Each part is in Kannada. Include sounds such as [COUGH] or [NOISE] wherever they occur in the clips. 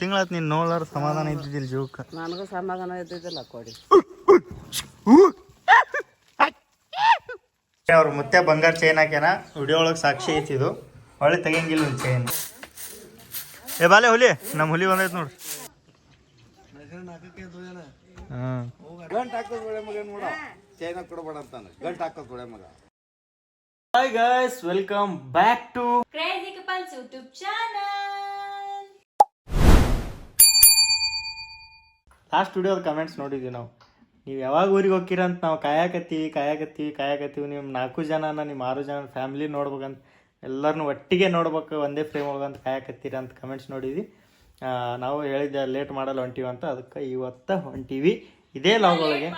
ತಿಂಗಳಾತ್ ನೀನು ನೋಡ್ಲಾರ ಸಮಾಧಾನ ಇದ್ದಿದ್ದಿಲ್ಲ ಜೀವಕ್ಕೆ. ನನಗೂ ಸಮಾಧಾನ ಇದ್ದಿದ್ದಿಲ್ಲ ಕೊಡಿ. ಅವ್ರ ಮತ್ತೆ ಬಂಗಾರ ಚೈನ್ ಹಾಕ್ಯಾನ ವಿಡಿಯೋ ಒಳಗೆ ಸಾಕ್ಷಿ ಐತಿ ಇದು. ಒಳ್ಳೆ ತೆಗಿಯಂಗಿಲ್ಲ ಒಂದು ಚೈನ್ ಏ ಬಾಲೆ ಹುಲಿ ನಮ್ಮ ಹುಲಿ ಬಂದೈತೆ ನೋಡ್ರಿ ಹಾಂ. ಗಂಟ್ ಹಾಕೋದ್ ಒಳ್ಳೆ ಮಗ ನೋಡ ಚೈನ ಕೊಡಬೇಡ ಅಂತಾನೆ. ಗಂಟ್ ಹಾಕೋದ್ ಒಳ್ಳೆ ಮಗ. Hi guys welcome back to crazy couples YouTube channel. Last ವಿಡಿಯೋದ ಕಮೆಂಟ್ಸ್ ನೋಡಿದ್ವಿ ನಾವು. ನೀವು ಯಾವಾಗ ಊರಿಗೆ ಹೋಗ್ತೀರ ಅಂತ ನಾವು ಕಾಯಕತ್ತೀವಿ ಕಾಯಕತ್ತೀವಿ ಕಾಯಕತ್ತೀವಿ. ನಿಮ್ಮ ನಾಲ್ಕು ಜನನ ನಿಮ್ಮ ಆರು ಜನ ಫ್ಯಾಮಿಲಿ ನೋಡ್ಬೇಕಂತ ಎಲ್ಲರನ್ನು ಒಟ್ಟಿಗೆ ನೋಡ್ಬೇಕು ಒಂದೇ ಫ್ರೇಮ್ ಒಳಗೆ ಅಂತ ಕಾಯಕತ್ತೀರ ಅಂತ ಕಮೆಂಟ್ಸ್ ನೋಡಿದ್ವಿ. ನಾವು ಹೇಳಿದ್ದೆ ಲೇಟ್ ಮಾಡಲ್ಲ ಹೊಂಟೀವಿ ಅಂತ. ಅದಕ್ಕೆ ಇವತ್ತ ಹೊಂಟೀವಿ ಇದೇ ಲಾಗ್ ಒಳಗೆ.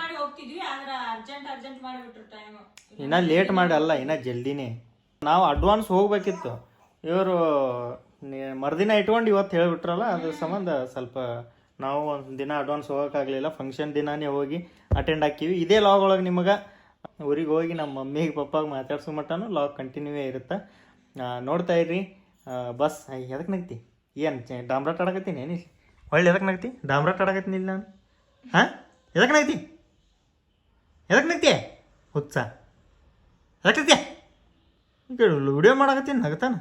ಇನ್ನ ಲೇಟ್ ಮಾಡಿ ಅಲ್ಲ ಇನ್ನ ಜಲ್ದಿನೇ. ನಾವು ಅಡ್ವಾನ್ಸ್ ಹೋಗ್ಬೇಕಿತ್ತು. ಇವರು ಮರುದಿನ ಇಟ್ಕೊಂಡು ಇವತ್ತು ಹೇಳ್ಬಿಟ್ರಲ್ಲ ಅದ್ರ ಸಂಬಂಧ ಸ್ವಲ್ಪ ನಾವು ಒಂದು ದಿನ ಅಡ್ವಾನ್ಸ್ ಹೋಗೋಕ್ಕಾಗಲಿಲ್ಲ ಫಂಕ್ಷನ್ ದಿನಾನೇ ಹೋಗಿ ಅಟೆಂಡ್ ಹಾಕೀವಿ ಇದೇ ಲಾಗ್ ಒಳಗೆ ನಿಮಗೆ ಊರಿಗೆ ಹೋಗಿ ನಮ್ಮ ಮಮ್ಮಿಗೆ, ಪಪ್ಪಾಗ ಮಾತಾಡ್ಸೋ ಮಟ್ಟನೂ ಲಾಗ್ ಕಂಟಿನ್ಯೂವೇ ಇರುತ್ತೆ? ನೋಡ್ತಾ ಇರ್ರಿ. ಬಸ್ ಎದಕ್ಕೆ ನಗ್ತಿ? ಏನು ಡಾಮ್ರಾಟ್ ಆಡಕತ್ತೀನಿ ಏನಿಲ್ಲ? ಒಳ್ಳೆ ಎದಕ್ಕೆ ನಗ್ತಿ? ಡಾಮ್ರಾಟ್ ಆಡಕತ್ತೀನಿ ನಾನು. ಹಾಂ? ಎದಕ್ಕೆ ನಗ್ತಿ? ಎದಕ್ಕೆ ನಗ್ತಿ? ಹುಚ್ಚ. ಎದಕ್ಕೆ ವಿಡಿಯೋ ಮಾಡಕತ್ತೀನಿ, ನಗತಾನ.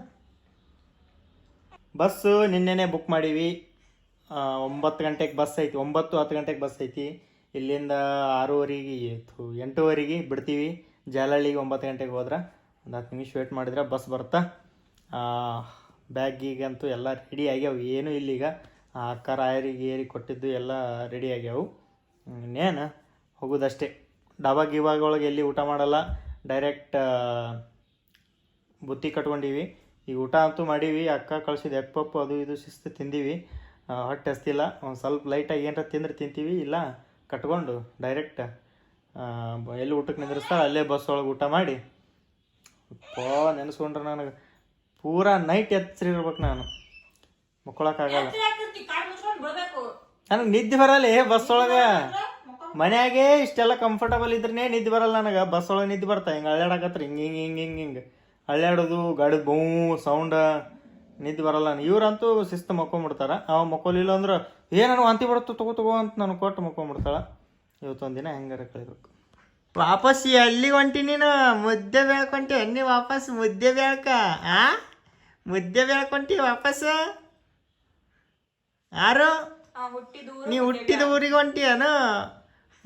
ಬಸ್ಸು ನಿನ್ನೆನೆ ಬುಕ್ ಮಾಡೀವಿ. ಒಂಬತ್ತು ಗಂಟೆಗೆ ಬಸ್ ಐತಿ. ಒಂಬತ್ತು, ಹತ್ತು ಗಂಟೆಗೆ ಬಸ್ ಐತಿ. ಇಲ್ಲಿಂದ ಆರೂವರೆಗೆ ಎಂಟೂವರೆಗೆ ಬಿಡ್ತೀವಿ. ಜಾಲಹಳ್ಳಿಗೆ ಒಂಬತ್ತು ಗಂಟೆಗೆ ಹೋದ್ರೆ ಒಂದು ಹತ್ತು ನಿಮಿಷ ವೇಟ್ ಮಾಡಿದ್ರೆ ಬಸ್ ಬರ್ತಾ. ಬ್ಯಾಗಿಗಂತೂ ಎಲ್ಲ ರೆಡಿ ಆಗ್ಯಾವ. ಏನೂ ಇಲ್ಲೀಗ ಅಕ್ಕ ರಾಯರಿಗೆ ಏರಿ ಕೊಟ್ಟಿದ್ದು ಎಲ್ಲ ರೆಡಿ ಆಗ್ಯಾವು. ಇನ್ನೇನು? ಹೋಗೋದಷ್ಟೇ. ಡಾಬಾ ಗಿಬಾಗೊಳಗೆ ಎಲ್ಲಿ ಊಟ ಮಾಡಲ್ಲ. ಡೈರೆಕ್ಟ್ ಬುತ್ತಿ ಕಟ್ಕೊಂಡೀವಿ. ಈಗ ಊಟ ಅಂತೂ ಮಾಡೀವಿ. ಅಕ್ಕ ಕಳ್ಸಿದ ಎಪ್ಪಪ್ಪು ಅದು ಇದು ಶಿಸ್ತು ತಿಂದೀವಿ. ಹೊಟ್ಟೆ ಹಸ್ತಿಲ್ಲ. ಒಂದು ಸ್ವಲ್ಪ ಲೈಟಾಗಿ ಏನಾರ ತಿಂದ್ರೆ ತಿಂತೀವಿ, ಇಲ್ಲ ಕಟ್ಕೊಂಡು ಡೈರೆಕ್ಟ್ ಎಲ್ಲಿ ಊಟಕ್ಕೆ ನಿಂದಿರ್ಸ್ತಾಳೆ ಅಲ್ಲೇ ಬಸ್ ಒಳಗೆ ಊಟ ಮಾಡಿ. ಪೋ ನೆನೆಸ್ಕೊಂಡ್ರೆ ನನಗೆ ಪೂರಾ ನೈಟ್ ಎಚ್ಚರಿರ್ಬೇಕು ನಾನು. ಮುಕ್ಕೊಳಕ್ಕಾಗಲ್ಲ. ನನಗೆ ನಿದ್ದೆ ಬರಲ್ಲ ಬಸ್ ಒಳಗೆ. ಮನ್ಯಾಗೆ ಇಷ್ಟೆಲ್ಲ ಕಂಫರ್ಟಬಲ್ ಇದ್ರೇ ನಿದ್ದೆ ಬರಲ್ಲ ನನಗೆ. ಬಸ್ ಒಳಗೆ ನಿದ್ದೆ ಬರ್ತಾ, ಹಿಂಗೆ ಅಳ್ಳಾಡಕತ್ರ ಹಿಂಗೆ ಹಿಂಗೆ ಹಿಂಗೆ ಹಿಂಗೆ ಹಿಂಗೆ. ಅಳ್ಳಾಡೋದು ಗಾಡಿ ಬೂ ಸೌಂಡ ನಿದ್ದೆ ಬರಲ್ಲ. ಇವ್ರಂತೂ ಶಿಸ್ತು ಮಕ್ಕೊಂಬಿಡ್ತಾರೆ. ಅವ ಮಕ್ಕೊಲಿಲ್ಲ ಅಂದ್ರೆ ಏ ನಾನು ವಾಂತಿ ಬರುತ್ತೋ ತಗೋ ತಗೋ ಅಂತ ನಾನು ಕೊಟ್ಟು ಮಕ್ಕೊಂಬಿಡ್ತಾಳೆ. ಇವತ್ತೊಂದು ದಿನ ಹೆಂಗಾರ ಕಳಿಬೇಕು. ವಾಪಸ್ ಎಲ್ಲಿ ಹೊಂಟಿ ನೀನು? ಮುದ್ದೆ ಬೆಳ್ಕೊಂಟಿ ಎಣ್ಣೆ ವಾಪಸ್? ಮುದ್ದೆ ಬೆಳ್ಕ. ಆ? ಮುದ್ದೆ ಬೆಳ್ಕೊಂಟಿ ವಾಪಸ್? ಯಾರು? ನೀ ಹುಟ್ಟಿದ ಊರಿಗೆ ಹೊಂಟಿಯನು?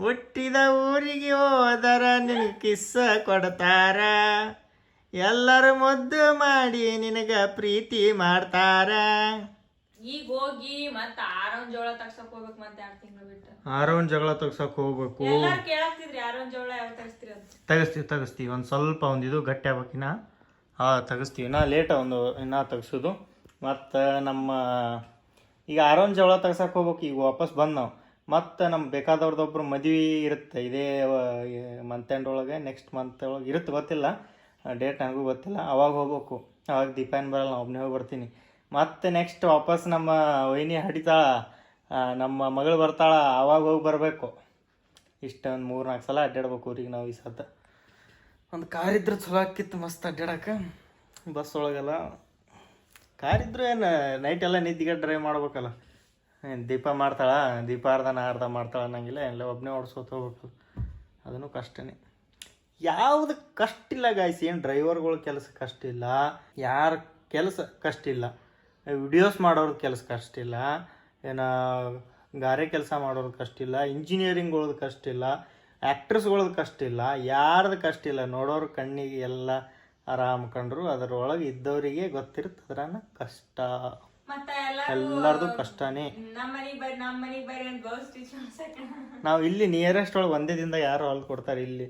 ಹುಟ್ಟಿದ ಊರಿಗೆ ಹೋದರ ನಿನಗೆ ಕಿಸ್ಸ ಕೊಡ್ತಾರ. ಎಲ್ಲರೂ ಮುದ್ದು ಮಾಡಿ ನಿನಗ ಪ್ರೀತಿ ಮಾಡ್ತಾರ. ಈಗ ಹೋಗಿ ಮತ್ತ ಆರೋನ್ ಜೋಳ ತಗ್ಸಕ್ ಹೋಗ್ಬೇಕು ಮತ್ತೆ ಎರಡ್ ತಿಂಗಳು ಬಿಟ್ಟು. ಆರೋನ್ ಜಗಳ ತಗ್ಸಕ್ ಹೋಗ್ಬೇಕು. ಎಲ್ಲಾರು ಕೇಳಾಕ್ತಿದ್ರಿ ಆರೋನ್ ಜೋಳ ಯಾವ ತಗಸ್ತೀರಿ ಅಂತ? ತೆಗಿಸ್ತೀವಿ ತೆಗಿಸ್ತೀವಿ ಒಂದು ಸ್ವಲ್ಪ ಒಂದು ಇದು ಗಟ್ಟಿ ಆಗ್ಬೇಕಿನ ಹಾಂ ತೆಗಿಸ್ತೀವಿ. ನಾ ಲೇಟ್ ಒಂದು ಇನ್ನ ತೆಗ್ಸೋದು. ಮತ್ತು ನಮ್ಮ ಈಗ ಆರೋನ್ ಜವಳ ತೆಗ್ಸಕ್ಕೆ ಹೋಗ್ಬೇಕು. ಈಗ ವಾಪಸ್ ಬಂದು ನಾವು. ಮತ್ತು ಬೇಕಾದವ್ರದ್ದು ಒಬ್ರು ಮದುವೆ ಇರುತ್ತೆ. ಇದೇ ಮಂತ್ ಎಂಡ್ ಒಳಗೆ ನೆಕ್ಸ್ಟ್ ಮಂತ್ ಒಳಗೆ ಇರುತ್ತೆ ಗೊತ್ತಿಲ್ಲ. ಡೇಟ್ ನನಗೂ ಗೊತ್ತಿಲ್ಲ. ಅವಾಗ ಹೋಗ್ಬೇಕು. ಅವಾಗ ದೀಪಾಯನ್ ಬರಲ್ಲ ನಾನು ಒಬ್ಬನೇ ಹೋಗಿ ಬರ್ತೀನಿ. ಮತ್ತೆ ನೆಕ್ಸ್ಟ್ ವಾಪಸ್ ನಮ್ಮ ವೈನಿ ಹಡಿತಾಳ. ನಮ್ಮ ಮಗಳು ಬರ್ತಾಳ. ಅವಾಗ ಹೋಗಿ ಬರಬೇಕು. ಇಷ್ಟೊಂದು ಮೂರು ನಾಲ್ಕು ಸಲ ಅಡ್ಡಾಡ್ಬೇಕು ಊರಿಗೆ ನಾವು ಈ ಸತ ಒಂದು ಕಾರ್ ಇದ್ರೆ ಚಲೋ ಆಕಿತ್ತು ಮಸ್ತ್ ಅಡ್ಡಾಡಕ್ಕೆ ಬಸ್ ಒಳಗೆಲ್ಲ. ಕಾರ್ ಇದ್ರೂ ಏನು ನೈಟ್ ಎಲ್ಲ ನಿದ್ದಿಗೆ ಡ್ರೈವ್ ಮಾಡ್ಬೇಕಲ್ಲ. ಏನು ದೀಪ ಮಾಡ್ತಾಳ ದೀಪ ಅರ್ಧ ನಾ ಅರ್ಧ ಮಾಡ್ತಾಳ ಅನ್ನಂಗಿಲ್ಲ. ಎಲ್ಲ ಒಬ್ಬನೇ ಓಡಿಸೋತ ಹೋಗ್ಬೇಕು ಅದನ್ನು ಕಷ್ಟನೇ. ಯಾವುದು ಕಷ್ಟ ಇಲ್ಲ ಗಾಯ್ಸ್ ಏನು ಡ್ರೈವರ್ಗಳ ಕೆಲಸ ಕಷ್ಟ ಇಲ್ಲ ಯಾರ ಕೆಲಸ ಕಷ್ಟ ಇಲ್ಲ ವಿಡಿಯೋಸ್ ಮಾಡೋರ್ದು ಕೆಲಸ ಕಷ್ಟ ಇಲ್ಲ ಏನ ಗಾರೆ ಕೆಲಸ ಮಾಡೋರ್ದು ಕಷ್ಟ ಇಲ್ಲ ಇಂಜಿನಿಯರಿಂಗ್ಗಳದ್ದು ಕಷ್ಟ ಇಲ್ಲ ಆ್ಯಕ್ಟ್ರಸ್ಗಳದ್ದು ಕಷ್ಟ ಇಲ್ಲ ಯಾರ್ದು ಕಷ್ಟ ಇಲ್ಲ ನೋಡೋರು ಕಣ್ಣಿಗೆ ಎಲ್ಲ ಆರಾಮ್ ಕಂಡ್ರು ಅದರೊಳಗೆ ಇದ್ದವರಿಗೆ ಗೊತ್ತಿರುತ್ತೆ ಅದ್ರಾನ ಕಷ್ಟ. ಎಲ್ಲಾರ್ದು ಕಷ್ಟನೇ. ನಾವು ಇಲ್ಲಿ ನಿಯರೆಸ್ಟ್ ಒಳಗೆ ಒಂದೇ ದಿನದಾಗ ಯಾರು ಹೊಲ್ದು ಕೊಡ್ತಾರೆ ಇಲ್ಲಿ.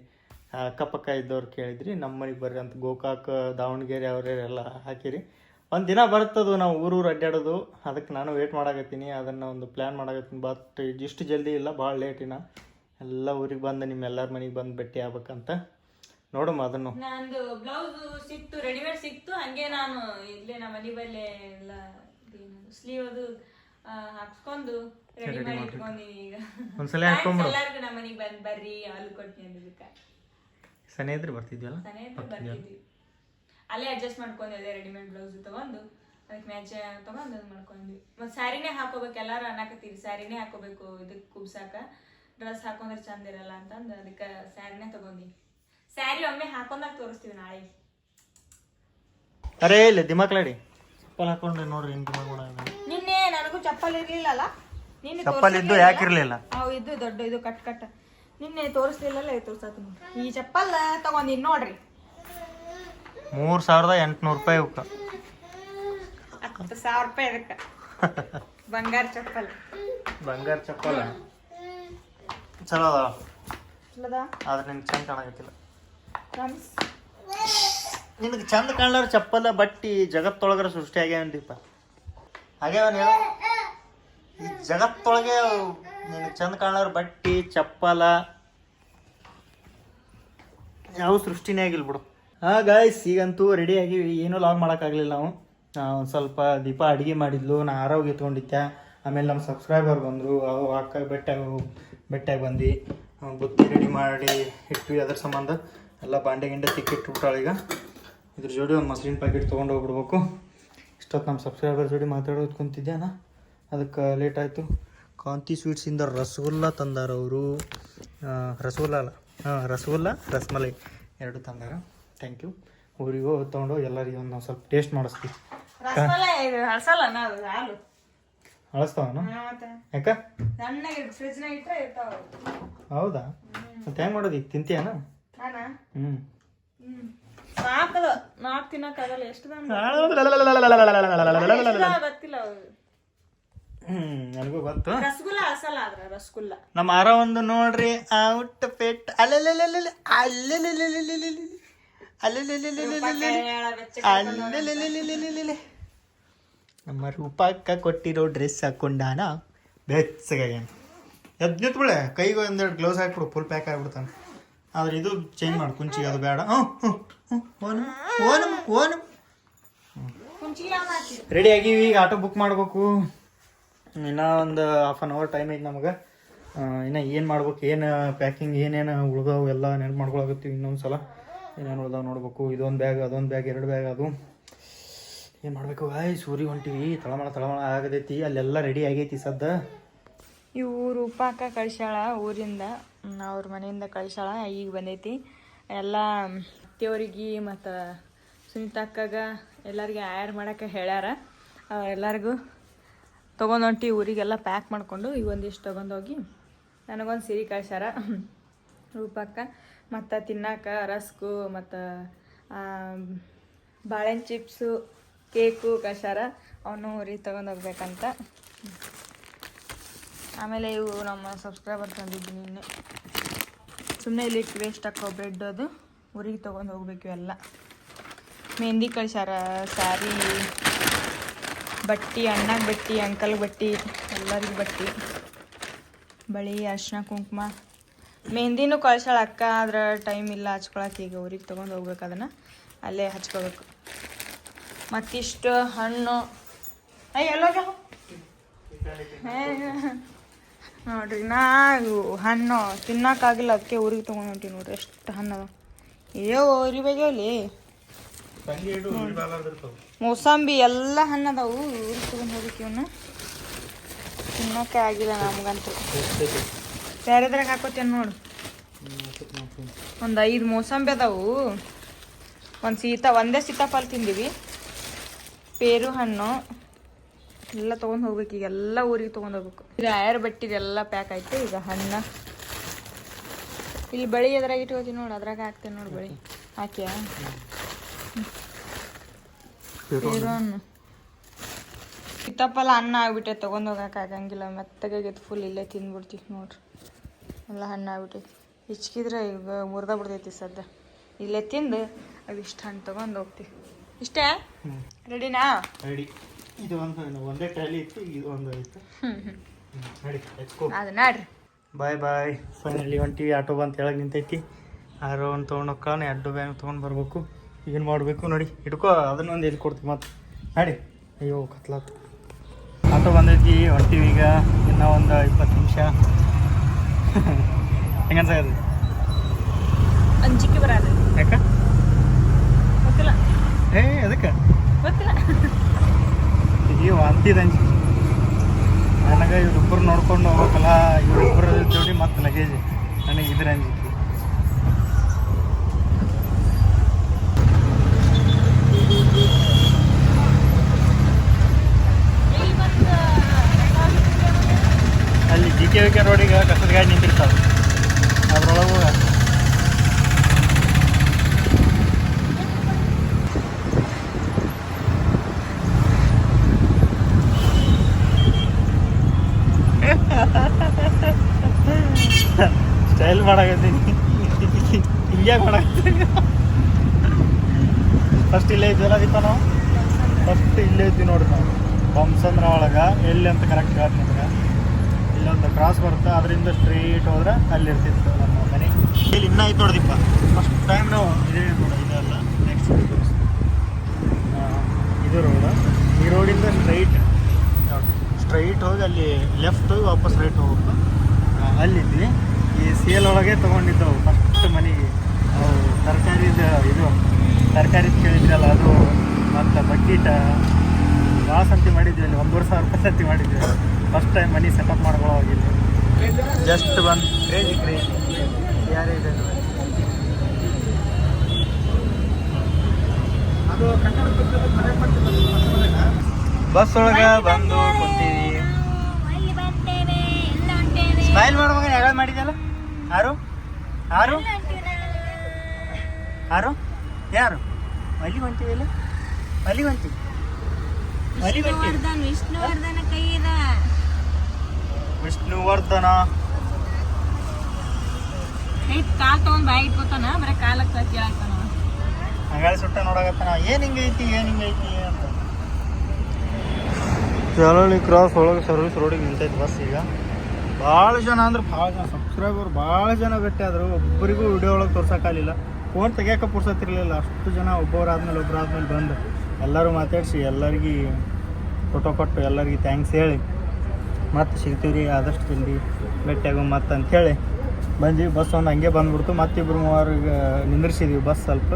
ಅಕ್ಕಪಕ್ಕ ಇದ್ದವ್ರು ಕೇಳಿದ್ರಿ ನಮ್ಮ ಮನೆಗೆ ಬರ್ರಿ ಅಂತ ಗೋಕಾಕ್ ದಾವಣಗೆರೆ ಅವರೆಲ್ಲ ಹಾಕಿರಿ. ಒಂದು ದಿನ ಬರ್ತದು ನಾವು ಊರೂರು ಅಡ್ಡಾಡೋದು ಅದಕ್ಕೆ ನಾನು ವೇಟ್ ಮಾಡಾಕತ್ತೀನಿ ಅದನ್ನು ಒಂದು ಪ್ಲ್ಯಾನ್ ಮಾಡಾಕತ್ತೀನಿ. ಬಟ್ ಇಷ್ಟು ಜಲ್ದಿ ಇಲ್ಲ ಭಾಳ ಲೇಟಿನ ಎಲ್ಲ ಊರಿಗೆ ಬಂದು ನಿಮ್ಮೆಲ್ಲರ ಮನೆಗೆ ಬಂದು ಭೇಟಿ ಆಗ್ಬೇಕಂತ. ನೋಡಮ್ಮ ಅದನ್ನು. ನಂದು ಬ್ಲೌಸ್ ಸಿಕ್ತು ರೆಡಿಮೇಡ್ ಸಿಕ್ತು. ಹಂಗೆ ನಾನು ಇಲ್ಲೇ ನಮ್ಮ ಮನೆ ಬಲ್ಲೆ ಎಲ್ಲ ಸ್ಲೀವ್ ಅದು ಹಾಕ್ಸ್ಕೊಂಡು ರೆಡಿ ಮಾಡಿ ಇಟ್ಕೊಂಡಿನಿ ಈಗ. ಒಂದ್ಸಲ ಹಾಕೊಂಡ್ಬಿಡು ಎಲ್ಲಾರ್ಗು ನಮ್ಮ ಮನೆಗೆ ಬಂದು ಬರ್ರಿ ಹಾಲು ಕೊಡ್ತೀನಿ ಅಂದಿದ್ದಕ್ಕ ಸನಿ ಇದ್ರೆ ಬರ್ತಿದ್ವಲ್ಲ ಸನೇ ಬರ್ತಿದ್ವಿ. ಅಲ್ಲೇ ಅಡ್ಜಸ್ಟ್ ಮಾಡ್ಕೊಂಡೆ ಅದೇ ರೆಡಿಮೇಡ್ ಬ್ಲೌಸ್ ತಗೊಂಡು ಅದಕ್ಕೆ ಮ್ಯಾಚ್ ತಗೊಂಡು ಅದು ಮಾಡ್ಕೊಂಡ್ವಿ. ಮತ್ತು ಸ್ಯಾರಿನೇ ಹಾಕೋಬೇಕು ಎಲ್ಲಾರು ಅನ್ನಕತ್ತೀವಿ ಸ್ಯಾರಿನೇ ಹಾಕೋಬೇಕು ಇದಕ್ಕೆ ಕುಬ್ಸಾಕ. ಡ್ರೆಸ್ ಹಾಕೊಂಡ್ರೆ ಚಂದ ಇರಲ್ಲ ಅಂತಂದು ಅದಕ್ಕೆ ಸ್ಯಾರಿನೇ ತಗೊಂಡಿ ಸ್ಯಾರಿ ಒಮ್ಮೆ ಹಾಕೊಂಡಾಗ ತೋರಿಸ್ತೀವಿ ನಾಳೆ ಅರೇ ಇಲ್ಲ ದಿಮಾಕ್ಲಾಡಿ ಚಪ್ಪಲ್ ಹಾಕೊಂಡ್ರೆ ನೋಡ್ರಿ ಹಿಂಗೆ ದಿಮಾಕ್. ನಿನ್ನೆ ನನಗೂ ಚಪ್ಪಲ್ ಇರ್ಲಿಲ್ಲಲ್ಲ? ನಿನ್ನೆ ಚಪ್ಪಲ್ ಇದ್ದು ಯಾಕಿರ್ಲಿಲ್ಲ ಅವು ಇದು ದೊಡ್ಡ ಇದು ಕಟ್ ಕಟ್. ನಿನ್ನೆ ತೋರಿಸ್ಲಿಲ್ಲಲ್ಲ ತೋರ್ಸತ್ತೀನಿ ಈ ಚಪ್ಪಲ್ ತಗೊಂಡಿನಿ ನೋಡ್ರಿ. ಮೂರು ಸಾವಿರದ ಎಂಟುನೂರು ರೂಪಾಯಿ ಅವಕ್ಕೆ ಹತ್ತು ಸಾವಿರ ರೂಪಾಯಿ ಅದಕ್ಕೆ. ಬಂಗಾರ ಚಪ್ಪಲ್. ಬಂಗಾರ ಚಪ್ಪಲ್. ಚಲೋ ಅದಾವ ಚಲೋದ ಆದ್ರೆ ನಿನ್ಗೆ ಚಂದ ಕಾಣಕತ್ತಿಲ್ಲ. ರಮ್ಸ್ ನಿನಗೆ ಚಂದ ಕಾಣಲಾರ ಚಪ್ಪಲ ಬಟ್ಟಿ ಜಗತ್ತೊಳಗರ ಸೃಷ್ಟಿ ಆಗ್ಯಾವ ದೀಪ ಆಗ್ಯಾವ ಈ ಜಗತ್ತೊಳಗೆ ನಿನಗೆ ಚಂದ ಕಾಣೋರು ಬಟ್ಟಿ, ಚಪ್ಪಲ. ಯಾವ ಸೃಷ್ಟಿನೇ ಆಗಿಲ್ಲ ಬಿಡು. ಹಾಂ ಗಾಯ್ಸ್ ಈಗಂತೂ ರೆಡಿ ಆಗಿ ಏನೂ ಲಾಗ್ ಮಾಡೋಕ್ಕಾಗಲಿಲ್ಲ ನಾವು. ಒಂದು ಸ್ವಲ್ಪ ದೀಪ ಅಡುಗೆ ಮಾಡಿದ್ಲು, ನಾ ಆರೋಗ್ಯ ತೊಗೊಂಡಿದ್ದೆ ಆಮೇಲೆ ನಮ್ಮ ಸಬ್ಸ್ಕ್ರೈಬರ್ ಬಂದರು, ಅವು ಅಕ್ಕ ಬೆಟ್ಟಾಗ ಬೆಟ್ಟಾಗಿ ಬಂದು ಬುತ್ತಿ ರೆಡಿ ಮಾಡಿ ಇಟ್ವಿ ಅದ್ರ ಸಂಬಂಧ. ಎಲ್ಲ ಬಾಂಡೆ ಗಿಂಡೆ ತಿಕ್ಕಿಟ್ಬಿಟ್ಟಾಳ ಈಗ. ಇದ್ರ ಜೋಡಿ ಒಂದು ಮಸ್ಲಿನ್ ಪ್ಯಾಕೆಟ್ ತೊಗೊಂಡು ಹೋಗ್ಬಿಡ್ಬೇಕು. ಇಷ್ಟೊತ್ತು ನಮ್ಮ ಸಬ್ಸ್ಕ್ರೈಬರ್ ಜೋಡಿ ಮಾತಾಡೋದು ಕುಂತಿದ್ದೆ ಅದಕ್ಕೆ ಲೇಟ್ ಆಯಿತು. ಕಾಂತಿ ಸ್ವೀಟ್ಸಿಂದ ರಸಗುಲ್ಲ ತಂದಾರ ಅವರು. ರಸಗುಲ್ಲ ಅಲ್ಲ. ಹಾಂ ರಸಗುಲ್ಲ ರಸ್ಮಲೈ ಎರಡು ತಂದಾರ. ಥ್ಯಾಂಕ್ ಯು ಊರಿಗೂ ತೊಗೊಂಡು ಎಲ್ಲರಿಗೂ ಒಂದು ನಾವು ಸ್ವಲ್ಪ ಟೇಸ್ಟ್ ಮಾಡಿಸ್ತೀವಿ. ಅಳಿಸ್ತಾವನು ಹಾ, ಮತ್ತೆ. ಯಾಕ? ಹೌದಾ? ಮತ್ತೆ ಹೆಂಗೆ ಮಾಡೋದು ಈಗ? ತಿಂತೀಯನ? ಹ್ಞೂ ಹ್ಮ್. ನಾಲ್ಕು ತಿನ್ನಕ್ಕಾಗಲ್ಲ. ಎಷ್ಟು ಗೊತ್ತಿಲ್ಲ ಹ್ಞೂ ನನಗೂ ಗೊತ್ತು. ರಸಗುಲ್ಲ ಅಸಲ ಆದ್ರ ರಸಗುಲ್ಲ. ನಮ್ಮ ಆರ ಒಂದು ನೋಡ್ರಿ ಔಟ್ ಪೆಟ್ ಅಲ್ಲೆಲ್ಲೆಲ್ಲೆಲ್ಲೆ ಅಲ್ಲೆಲ್ಲೆಲ್ಲೆಲ್ಲೆಲ್ಲೆಲ್ಲೆ ಅಲ್ಲೆಲ್ಲೆಲ್ಲೆಲ್ಲೆಲ್ಲೆಲ್ಲೆ ನಮ್ಮ ರೂಪಕ್ಕ ಕೊಟ್ಟಿರೋ ಡ್ರೆಸ್ ಹಾಕೊಂಡಾನ ಬೆಚ್ಚಗಾಗ್ಯಾನ. ಎದ್ದು ನಿಂತ್ಬಿಳೆ ಕೈಗೆ ಒಂದೆರಡು ಗ್ಲೌಸ್ ಹಾಕ್ಬಿಡು ಫುಲ್ ಪ್ಯಾಕ್ ಆಗ್ಬಿಡ್ತಾನೆ. ಆದ್ರೆ ಇದು ಚೇಂಜ್ ಮಾಡು ಕುಂಚಿ ಅದು ಬೇಡ. ಹ್ಞೂ ಹ್ಞೂ ಹ್ಞೂ ಓನು ಓನು ಓನು. ರೆಡಿ ಆಗೀವಿ ಈಗ ಆಟೋ ಬುಕ್ ಮಾಡ್ಬೇಕು. ಇನ್ನೂ ಒಂದು ಹಾಫ್ ಆನ್ ಅವರ್ ಟೈಮ್ ಐತೆ ನಮಗೆ. ಇನ್ನು ಏನು ಮಾಡ್ಬೇಕು, ಏನು ಪ್ಯಾಕಿಂಗ್ ಏನೇನು ಉಳ್ದಾವು ಎಲ್ಲ ನೆನಪು ಮಾಡ್ಕೊಳಕತ್ತೀವಿ ಇನ್ನೊಂದು ಸಲ. ಏನೇನು ಉಳ್ದಾವ್ ನೋಡ್ಬೇಕು, ಇದೊಂದು ಬ್ಯಾಗ್ ಅದೊಂದು ಬ್ಯಾಗ್ ಎರಡು ಬ್ಯಾಗ್ ಅದು. ಏನು ಮಾಡಬೇಕು ಆಯ್ ಸೂರಿ ಹೊಂಟಿವಿ. ತಳಮಳ ತಳಮಳ ಆಗದೈತಿ. ಅಲ್ಲೆಲ್ಲ ರೆಡಿ ಆಗೈತಿ ಸದ್ದ. ಇವು ರೂಪಾಕ ಕಳ್ಸಾಳ ಊರಿಂದ. ಅವ್ರ ಮನೆಯಿಂದ ಕಳ್ಸಾಳ ಈಗ ಬಂದೈತಿ. ಎಲ್ಲ ಅತ್ತೆಯವ್ರಿಗೆ ಮತ್ತು ಸುನೀತಕ್ಕಗ ಎಲ್ಲರಿಗೆ ಆ್ಯಡ್ ಮಾಡಕ್ಕೆ ಹೇಳ್ಯಾರ. ಎಲ್ಲರಿಗೂ ತೊಗೊಂಡು ಹೊಂಟಿ ಊರಿಗೆಲ್ಲ ಪ್ಯಾಕ್ ಮಾಡಿಕೊಂಡು ಈ ಒಂದಿಷ್ಟು ತೊಗೊಂಡೋಗಿ ನನಗೊಂದು ಸಿರಿ ಕಳ್ಸ್ಯಾರ. ರೂಪಕ್ಕ, ಮತ್ತು ತಿನ್ನಕ್ಕೆ ರಸ್ಕು, ಮತ್ತು ಬಾಳೆಹಣ್ಣು ಚಿಪ್ಸು, ಕೇಕು ಕಳ್ಸ್ಯಾರ. ಅವನು ಊರಿಗೆ ತೊಗೊಂಡೋಗ್ಬೇಕಂತ ಆಮೇಲೆ ಇವು ನಮ್ಮ ಸಬ್ಸ್ಕ್ರೈಬರ್ ತಂದಿದ್ದು ನಿನ್ನೆ. ಸುಮ್ಮನೆ ಇಲ್ಲಿ ವೇಸ್ಟ್ ಹಾಕೋ ಬ್ರೆಡ್ ಅದು. ಊರಿಗೆ ತೊಗೊಂಡು ಹೋಗ್ಬೇಕು ಎಲ್ಲ ಮೆಹಂದಿ ಕಳ್ಸಾರ ಸ್ಯಾರಿ ಬಟ್ಟಿ ಅಣ್ಣಗೆ ಬಟ್ಟಿ ಅಂಕಲ್ಗೆ ಬಟ್ಟಿ, ಎಲ್ಲರಿಗೂ ಬಟ್ಟಿ. ಬಳಿ ಅರ್ಶಿನ ಕುಂಕುಮ. ಮೆಹಂದಿನೂ ಕಳ್ಸಾಳ ಅಕ್ಕ, ಆದ್ರೆ ಟೈಮ್ ಇಲ್ಲ ಹಚ್ಕೊಳಕ್ಕೆ ಈಗ ಊರಿಗೆ ತೊಗೊಂಡು ಹೋಗ್ಬೇಕು ಅದನ್ನು. ಅಲ್ಲೇ ಹಚ್ಕೋಬೇಕು. ಮತ್ತಿಷ್ಟು ಹಣ್ಣು. ಎಲ್ಲೋಗ ನೋಡ್ರಿ ನಾ ಹಣ್ಣು ತಿನ್ನೋಕ್ಕಾಗಿಲ್ಲ, ಅದಕ್ಕೆ ಊರಿಗೆ ತೊಗೊಂಡು ಹೊಂಟೀವಿ ನೋಡ್ರಿ, ಎಷ್ಟು ಹಣ್ಣು ಅವ ಅಯ್ಯೋ ಇರಿಬೇಕಲ್ಲಿ ಮೋಸಂಬಿ ಎಲ್ಲ ಹಣ್ಣು ಅದಾವು, ಊರಿಗೆ ತೊಗೊಂಡು ಹೋಗ್ಬೇಕು ಇವನ್ನ ತಿನ್ನೋಕೆ ಆಗಿಲ್ಲ ನಮಗಂತೂ. ಬೇರೆದ್ರಾಗ ಹಾಕೋತೇನೆ ನೋಡು. ಒಂದು ಐದು ಮೋಸಂಬಿ ಅದಾವು. ಒಂದು ಸೀತಾ, ಒಂದೇ ಸೀತಾಫಲ ತಿಂದೀವಿ. ಪೇರು ಹಣ್ಣು. ಎಲ್ಲ ತೊಗೊಂಡು ಹೋಗ್ಬೇಕು, ಈಗ ಎಲ್ಲ ಊರಿಗೆ ತೊಗೊಂಡು ಹೋಗ್ಬೇಕು. ಈಗ ಆಯರ್ ಬಟ್ಟಿದೆಲ್ಲ ಪ್ಯಾಕ್ ಆಯ್ತು, ಈಗ ಹಣ್ಣು. ಇಲ್ಲಿ ಬಳಿ ಅದ್ರಾಗ ಇಟ್ಕೋತೀನಿ ನೋಡು, ಅದ್ರಾಗ ಹಾಕ್ತೇನೆ ನೋಡು ಬಳಿ. ಹಾಕ್ಯಾ? ಹಣ್ಣು ಸೀತಾಫಲ ಅನ್ನ ಆಗ್ಬಿಟ್ಟೆ ತೊಗೊಂಡು ಹೋಗಕ್ಕೆ ಆಗಂಗಿಲ್ಲ. ಮೆತ್ತಗಾಗೈತೆ ಫುಲ್ ಇಲ್ಲೇ ತಿಂದ್ಬಿಡ್ತೀವಿ ನೋಡ್ರಿ. ಎಲ್ಲ ಹಣ್ಣು ಆಗ್ಬಿಟ್ಟೈತಿ. ಹಿಚ್ಕಿದ್ರೆ ಈಗ ಮುರ್ದ ಬಿಡ್ತೈತಿ ಸದ್ಯ. ಇಲ್ಲೇ ತಿಂದು ಅವಿಷ್ಟು ಹಣ್ಣು ತಗೊಂಡು ಹೋಗ್ತೀವಿ. ಇಷ್ಟೇ? ರೆಡಿನಾ ರೆಡಿ ಇದು ಒಂದು ಒಂದೇ ಟ್ರಾಲಿ ಇತ್ತು ಇದು ಒಂದು ಎತ್ಕೋ ಅದು ನಾಡ್ರಿ. Bye bye finally TV auto ಬಂತ ಹೇಳಕ್ ನಿಂತೈತಿ. ಆರೋ ಒಂದು ತೊಗೊಂಡು ಅಡ್ಡು ಎರಡು ಬ್ಯಾಗ್ ತೊಗೊಂಡು ಬರ್ಬೇಕು. ಏನು ಮಾಡಬೇಕು ನೋಡಿ ಹಿಡ್ಕೋ ಅದನ್ನೊಂದು ಇದು ಕೊಡ್ತೀವಿ ಮತ್ತೆ. ನೋಡಿ. ಅಯ್ಯೋ ಕತ್ಲಾತು. ಆಟೋ ಬಂದೈತಿ ಹೊಂಟಿವಿ ಈಗ. ಇನ್ನೂ ಒಂದು ಇಪ್ಪತ್ತು ನಿಮಿಷ. [LAUGHS] ಹೆಂಗನ್ಸಾಗದು ಅಂಜಿಕೆ ಬರಲ್ಲ. ಯಾಕ? ಗೊತ್ತಿಲ್ಲ. ಏ ಅದಕ್ಕೆ ಗೊತ್ತಿಲ್ಲ. ಅಯ್ಯೋ ವಾಂತಿದ ಅಂಜಿಕೆ. ನನಗೆ ಇವ್ರಿಬ್ಬರು ನೋಡ್ಕೊಂಡು ಹೋಗ್ಬೇಕಲ್ಲ. ಇವ್ರಿಬ್ಬರ ಜೋಡಿ ಮತ್ತೆ ಲಗೇಜ್ ನನಗೆ ಇದ್ರೆ ಅಂಜಿಕೆ ಅಲ್ಲಿ ಜಿ ಕೆ ವಿ ಕೆ ರೋಡಿಗೆ ಕಸದ ಗಾಡಿ ನಿಂತಿರ್ತಾವೆ ಅದ್ರೊಳಗೆ ಸ್ಟೈಲ್ ಮಾಡಾಕತ್ತೀನಿ ಹಿಂಗೆ ಮಾಡಾಕತ್ತೀನಿ ಫಸ್ಟ್ ಇಲ್ಲೇ ಇದ್ದೀವಲ್ಲ ದೀಪ ನಾವು ಫಸ್ಟ್ ಇಲ್ಲೇ ಇದ್ವಿ ನೋಡ್ರಿ ನಾವು ಬಂಸಂದ್ರ ಒಳಗೆ ಎಲ್ಲಿ ಅಂತ ಕರೆಕ್ಟ್ ಹೇಳ್ತೀನಿ ನಿಮ್ಗೆ ಇಲ್ಲೊಂದು ಕ್ರಾಸ್ ಬರುತ್ತೆ ಅದರಿಂದ ಸ್ಟ್ರೀಟ್ ಹೋದ್ರೆ ಅಲ್ಲಿ ಇರ್ತಿತ್ತು ನಮ್ಮ ಮನೆ ಇಲ್ಲಿ ಇನ್ನೂ ಐತೆ ನೋಡಿದಿಪ್ಪ ಫಸ್ಟ್ ಟೈಮ್ ನಾವು ಇದೇ ನೋಡಿ ಇದೆಲ್ಲ ನೆಕ್ಸ್ಟ್ ಇದು ರೋಡ್ ಈ ರೋಡಿಂದ ಸ್ಟ್ರೈಟ್ ಸ್ಟ್ರೈಟ್ ಹೋಗಿ ಅಲ್ಲಿ ಲೆಫ್ಟ್ ಹೋಗಿ ವಾಪಸ್ ರೈಟ್ ಹೋಗ್ಬೇಕು. ಅಲ್ಲಿದ್ವಿ. ಈ ಸೇಲ್ ಒಳಗೆ ತೊಗೊಂಡಿದ್ದವು ಫಸ್ಟ್ ಮನೆಗೆ. ಅವು ತರಕಾರಿದ ಇದು, ತರಕಾರಿ ಕೇಳಿದ್ರಲ್ಲ, ಅದು ಮತ್ತು ಬಕೀಟ ಭಾಳ ಸಂತಿ ಮಾಡಿದ್ವಿ ಅಲ್ಲಿ. ಒಂದೂವರೆ ಸಾವಿರ ರೂಪಾಯಿ ಸಂತಿ ಮಾಡಿದ್ವಿ. ಫಸ್ಟ್ ಟೈಮ್ ಮನೆ ಸೆಟಪ್ ಮಾಡ್ಕೊಳ್ಳೋ ಹೋಗಿದ್ವಿ ಜಸ್ಟ್ ಬಂದು ಕ್ರೇಜಿ ಕ್ರೇಜಿ ಯಾರೇ ಇದೆ ಬಸ್ ಒಳಗ ಬಂದು ಕುಂತೀವಿ. ಸ್ಮೈಲ್ ಮಾಡುವಾಗ ಯಾರು ಮಾಡಿದಲ್ಲ ಯಾರು ಯಾರು ಯಾರು? ಯಾರು ಅಲ್ಲಿ ಹೊಂಟಿವಿಲ್ಲ ಅಲ್ಲಿ ಹೊಂಟಿವಿ ಅಲ್ಲಿ ಹೊಂಟಿವಿ ವಿಷ್ಣುವರ್ಧನ ಕೈ ಇದ. ವಿಷ್ಣುವರ್ಧನ. ಕಾಲ್ ತಗೊಂಡ್ ಬಾಯಿ ಇಟ್ಕೋತಾನ? ಬರೀ ಕಾಲಕ್ಕೆ ಕೇಳಾಕ್ತಾನ ಹಂಗಾಳಿ ಸುಟ್ಟ ನೋಡಕತ್ತಾನ ಏನು ಹಿಂಗೈತಿ ಏನು ಹಿಂಗೈತಿ ಅಂತ. ಚಲೋಳಿ ಕ್ರಾಸ್ ಒಳಗೆ ಸರ್ವಿಸ್ ರೋಡಿಗೆ ನಿಂತೈತಿ ಬಸ್ ಈಗ. ಭಾಳ ಜನ ಅಂದ್ರೆ ಭಾಳ ಜನ ಸಬ್ಸ್ಕ್ರೈಬರ್ ಭಾಳ ಜನ ಭೇಟಿ ಆದರು ಒಬ್ಬರಿಗೂ ವಿಡಿಯೋ ಒಳಗೆ ತೋರ್ಸೋಕ್ಕಾಗಲಿಲ್ಲ ಫೋನ್ ತೆಗಿಯೋಕೆ ಪುರ್ಸತ್ತಿರಲಿಲ್ಲ ಅಷ್ಟು ಜನ ಒಬ್ಬರಾದ್ಮೇಲೆ ಒಬ್ಬರಾದ್ಮೇಲೆ ಬಂದು ಎಲ್ಲರೂ ಮಾತಾಡಿಸಿ ಎಲ್ಲರಿಗೆ ಫೋಟೋ ಕೊಟ್ಟು ಎಲ್ಲರಿಗೆ ಥ್ಯಾಂಕ್ಸ್ ಹೇಳಿ. ಮತ್ತೆ ಸಿಗ್ತೀವಿ ರೀ ಆದಷ್ಟು ಜಲ್ದಿ ಭೇಟಿಯಾಗೋ ಮತ್ತೆ ಅಂಥೇಳಿ ಬಂದ್ವಿ ಬಸ್ ಒಂದು ಹಂಗೆ ಬಂದ್ಬಿಡ್ತು ಮತ್ತಿಬ್ರು ಮೂವರಿಗೆ ನಿಂದ್ರಿಸಿದ್ವಿ ಬಸ್ ಸ್ವಲ್ಪ.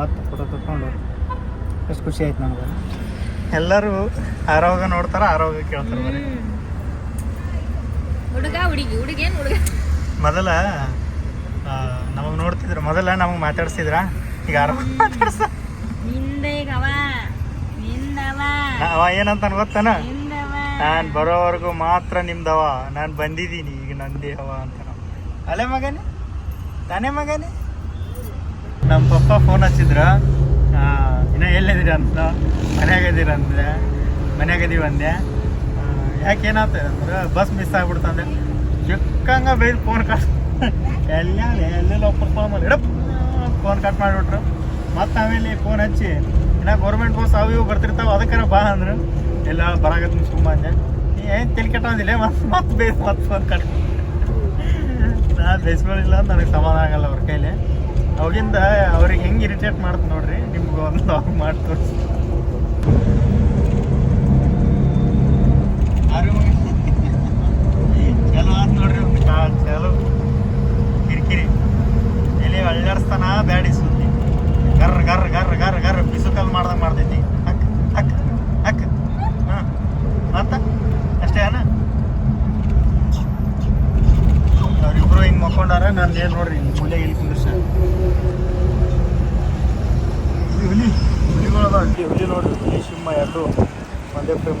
ಮತ್ತೆ ಫೋಟೋ ತಗೊಂಡು ಎಷ್ಟು ಖುಷಿ ಆಯ್ತು ನನಗೆ ಎಲ್ಲರೂ ಆರೋಗ್ಯ ನೋಡ್ತಾರೆ ಆರೋಗ್ಯ ಕೇಳ್ತಾರೆ ಬರೀ. ಹುಡುಗ ಹುಡುಗಿ ಹುಡುಗೇನ್ ಹುಡುಗ? ಮೊದಲ ನಮಗೆ ನೋಡ್ತಿದ್ರು. ಮೊದಲ ನಮಗೆ ಮಾತಾಡ್ಸಿದ್ರ? ಈಗ ಆರೋಗ್ಯ ಮಾತಾಡ್ಸ ಈಗ ಅವ. ಏನಂತ ಗೊತ್ತಾನ? ನಾನ್ ನಾನು ಬರೋವರೆಗೂ ಮಾತ್ರ ನಿಮ್ದವ. ನಾನು ಬಂದಿದ್ದೀನಿ ಈಗ ನಂದೇ ಅವ ಅಂತ ಅಲೆ ಮಗನೇ? ತಾನೇ ಮಗನೇ? ನಮ್ಮ ಪಪ್ಪ ಫೋನ್ ಹಚ್ಚಿದ್ರು. ಇನ್ನ ಎಲ್ಲಿದ್ದೀರ ಅಂತ. ಮನ್ಯಾಗ ಇದೀರ ಅಂದ್ರೆ ಮನ್ಯಾಗ ಇದೀವಿ ಅಂದೆ. ಯಾಕೆ ಏನಾಗ್ತದೆ ಅಂದ್ರೆ ಬಸ್ ಮಿಸ್ ಆಗ್ಬಿಡ್ತಂದೆ ಚಿಕ್ಕಂಗ ಬೈದು ಫೋನ್ ಕಟ್ ಎಲ್ಲ ಎಲ್ಲೆಲ್ಲ ಒಬ್ಬರು ಫೋನ್ ಮಾಡಿ ಫೋನ್ ಕಟ್ ಮಾಡಿಬಿಟ್ರು. ಮತ್ತೆ ಆಮೇಲೆ ಫೋನ್ ಹಚ್ಚಿ. ಇನ್ನ ಗೌರ್ಮೆಂಟ್ ಬಸ್ ಅವು ಇವು ಬರ್ತಿರ್ತಾವೆ. ಅದಕ್ಕಾರ ಬಾ ಅಂದ್ರು. ಎಲ್ಲ ಬರಾಗತ್ತೆ ಸುಮ್ಮ ಅಂದೆ. ಏನು ತಲೆ ಕೆಟ್ಟಂದಿಲ್ಲ? ಮತ್ತೆ ಮತ್ತೆ ಬೇಸ್ ಮತ್ತೆ ಫೋನ್ ಕಟ್ ನಾ ಬೇಯಿಸ್ಕೊಳ್ಳಿಲ್ಲ ಅಂತ ನನಗೆ ಸಮಾಧಾನ ಆಗಲ್ಲ ಅವ್ರ ಕೈಲಿ. ಅವಾಗಿಂದ ಅವ್ರಿಗೆ ಹೆಂಗೆ ಇರಿಟೇಟ್ ಮಾಡ್ತು ನೋಡ್ರಿ, ನಿಮ್ಗೆ ಒಂದು ಲಾಗ್ ಮಾಡಿ ತೋರಿಸಿ ಚಲೋ ಆತ್ ನೋಡ್ರಿ ಒಂದು ಕಾ, ಚಲೋ. ಕಿರಿಕಿರಿ. ಎಲ್ಲಿ ಅಳ್ಳಾಡಿಸ್ತಾನ, ಬ್ಯಾಡಿ ಸುದ್ದಿ. ಗರ್ ಗರ್ ಗರ್ ಗರ್ ಗರ್ ಬಿಸುಕಲ್ ಮಾಡ್ದಂಗೆ ಮಾಡ್ತೈತಿ. ಹಕ್ ಹಕ್ ಹಕ್. ಹಾಂ. ಮತ್ತ? ಅಷ್ಟೇ ಅಣ್ಣ ಅವ್ರಿಬ್ರು ಹಿಂಗೆ ಮಕ್ಕೊಂಡಾರ, ನಾನು ಏನು ನೋಡ್ರಿ ಹುಲಿ ಇಲ್ಲಿ ಕುಂದಿರ್ಸ ಹುಲಿ ಇಲ್ಲಿ ಹುಲಿ ನೋಡ್ರಿ ಹುಲಿ ಸಿಂಹ ಎರಡು ಒಂದೇ ಫ್ರೇಮ್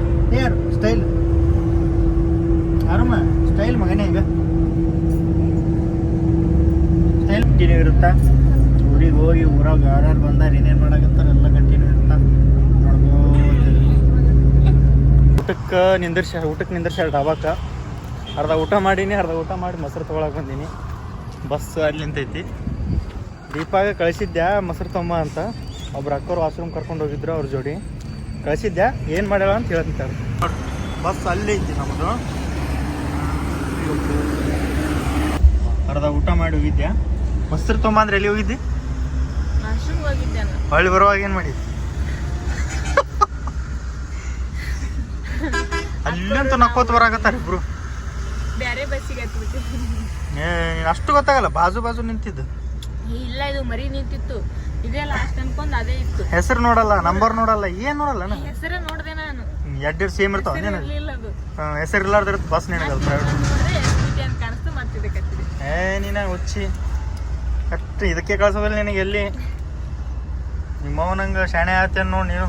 ಆರಮ್ಮ ಸ್ಟೈಲ್. ಮಗನೇ ಈಗ. ಸ್ಟೈಲ್ ಕಂಟಿನ್ಯೂ ಇರುತ್ತಾ? ಊರಿಗೆ ಹೋಗಿ ಊರಾಗ ಯಾರ್ಯಾರು ಬಂದಾರ, ಏನೇನು ಮಾಡಾಕತ್ತಾರ, ಎಲ್ಲ ಕಂಟಿನ್ಯೂ ಇರುತ್ತಾ? ಊಟಕ್ಕೆ ನಿಂದಿರ್ಸ ಊಟಕ್ಕೆ ನಿಂದಿರ್ಸ ಡಾಬಾಕ. ಅರ್ಧ ಊಟ ಮಾಡೀನಿ, ಅರ್ಧ ಊಟ ಮಾಡಿ ಮೊಸರು ತೊಗೊಳಕ್ಕೆ ಬಂದೀನಿ. ಬಸ್ ಅಲ್ಲಿ ನಿಂತೈತಿ. ದೀಪಾಗ ಕಳಿಸಿದ್ದೆ ಮೊಸರು ತೊಂಬ ಅಂತ. ಒಬ್ರು ಅಕ್ಕವ್ರು ವಾಶ್ರೂಮ್ ಕರ್ಕೊಂಡು ಹೋಗಿದ್ರು ಅವ್ರ ಜೋಡಿ. ಕಳಿಸಿದ್ದೆ ಏನು ಮಾಡ್ಯಾಳ ಅಂತ ಹೇಳ್ತಾರೆ ಬಸ್ ಅಲ್ಲಿ ಐತಿ ನಮ್ಮದು ಅರ್ಧ ಊಟ ಮಾಡಿ ಹೋಗಿದ್ದೆ ಮೊಸರು ತೊಂಬ ಅಂದ್ರೆ ಎಲ್ಲಿ ಹೋಗಿದ್ದಿ? ಹೊಳ್ಳಿ ಬರುವಾಗ ಏನು ಮಾಡಿದ್ದೆ? ಅಲ್ಲಂತೂ ನಕ್ಕೋತ ಬರಾಕತ್ತಾರ ಇಬ್ರು. ಬೇರೆ ಬಸ್ಸಿಗೆ ಏ ಅಷ್ಟು ಗೊತ್ತಾಗಲ್ಲ ಬಾಜು ಬಾಜು ನಿಂತಿದ್ದು. ಇಲ್ಲ ಇದು ಮರಿ ನಿಂತಿತ್ತು. ಇದೇ ಲಾಸ್ಟ್ ಅನ್ಕೊಂಡ್ ಅದೇ ಇತ್ತು. ಹೆಸರು ನೋಡಲ್ಲ ನಂಬರ್ ನೋಡಲ್ಲ ಏನ್ ನೋಡಲ್ಲ ಹೆಸರೇ ನೋಡ್ದೆ ನಾನು. ಎರಡು ಸೇಮ್ ಇರ್ತಾವ ಹೆಸರು ನೀನು ಅದು. ಹೆಸರು ಇರ್ಲಾರ್ದ ಬಸ್ ನಿನಗಲ್ಲ ಪ್ರೈವೇಟ್ ನೋಡಿದ್ರೆ SBT ಅಂತ ಕಾಣಿಸ್ತು ಮತ್ತಿದೆ ಕತ್ತಿದೆ ಏ ನೀನ ಹುಚ್ಚಿ. ಅಷ್ಟು ಇದಕ್ಕೆ ಕಳ್ಸೋದಿಲ್ಲ ನಿನಗೆ ಎಲ್ಲಿ? ನಿಮ್ಮವನಂಗ ಶಾಣೆ ಆತ ನೋಡಿ ನೀನು.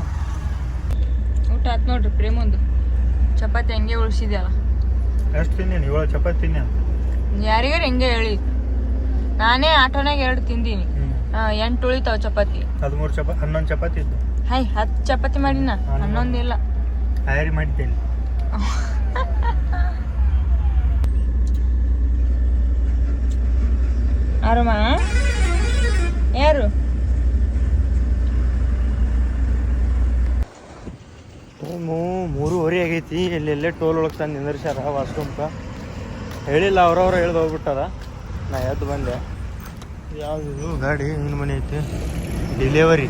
ಊಟ ಆತ್ ನೋಡ್ರಿ ಪ್ರೇಮೊಂದು. ಚಪಾತಿ ಹಂಗೆ ಉಳಿಸಿದ್ಯಲ್ಲ. ಎಷ್ಟು ತಿಂದೀನಿ ಏಳು ಚಪಾತಿ ತಿನ್ನಿ ಯಾರಿಗಾರು ಹೆಂಗೆ ಹೇಳಿ. ನಾನೇ ಆಟೋನಾಗ ಎರಡು ತಿಂದೀನಿ. ಎಂಟು ಉಳಿತಾವ ಚಪಾತಿ. ಹದಿಮೂರು ಚಪಾತಿ ಹನ್ನೊಂದು ಚಪಾತಿ ಇತ್ತು ಹೈ ಹತ್ತು ಚಪಾತಿ ಮಾಡಿನ? ಹನ್ನೊಂದು ಇಲ್ಲ. ತಯಾರಿ ಮಾಡಿದ್ದೇನೆ. [LAUGHS] ಆರಮ್ಮ ಯಾರು? ಮೂರುವರೆ ಆಗೈತಿ. ಎಲ್ಲೆಲ್ಲೇ ಟೋಲ್ ಒಳಗೆ ತಂದು ನಿಂದಿರ್ಸ್ಯಾರ ವಾಸ್ಕೊಂಬ ಹೇಳಿಲ್ಲ ಅವ್ರವ್ರ ಹೇಳ್ದು ಹೋಗ್ಬಿಟ್ಟದ ನಾ ಎದ್ದು ಬಂದೆ. ಯಾವ್ದು ಗಾಡಿ ನಿನ್ನ ಮನೆ ಐತಿ. ಡಿಲಿವರಿ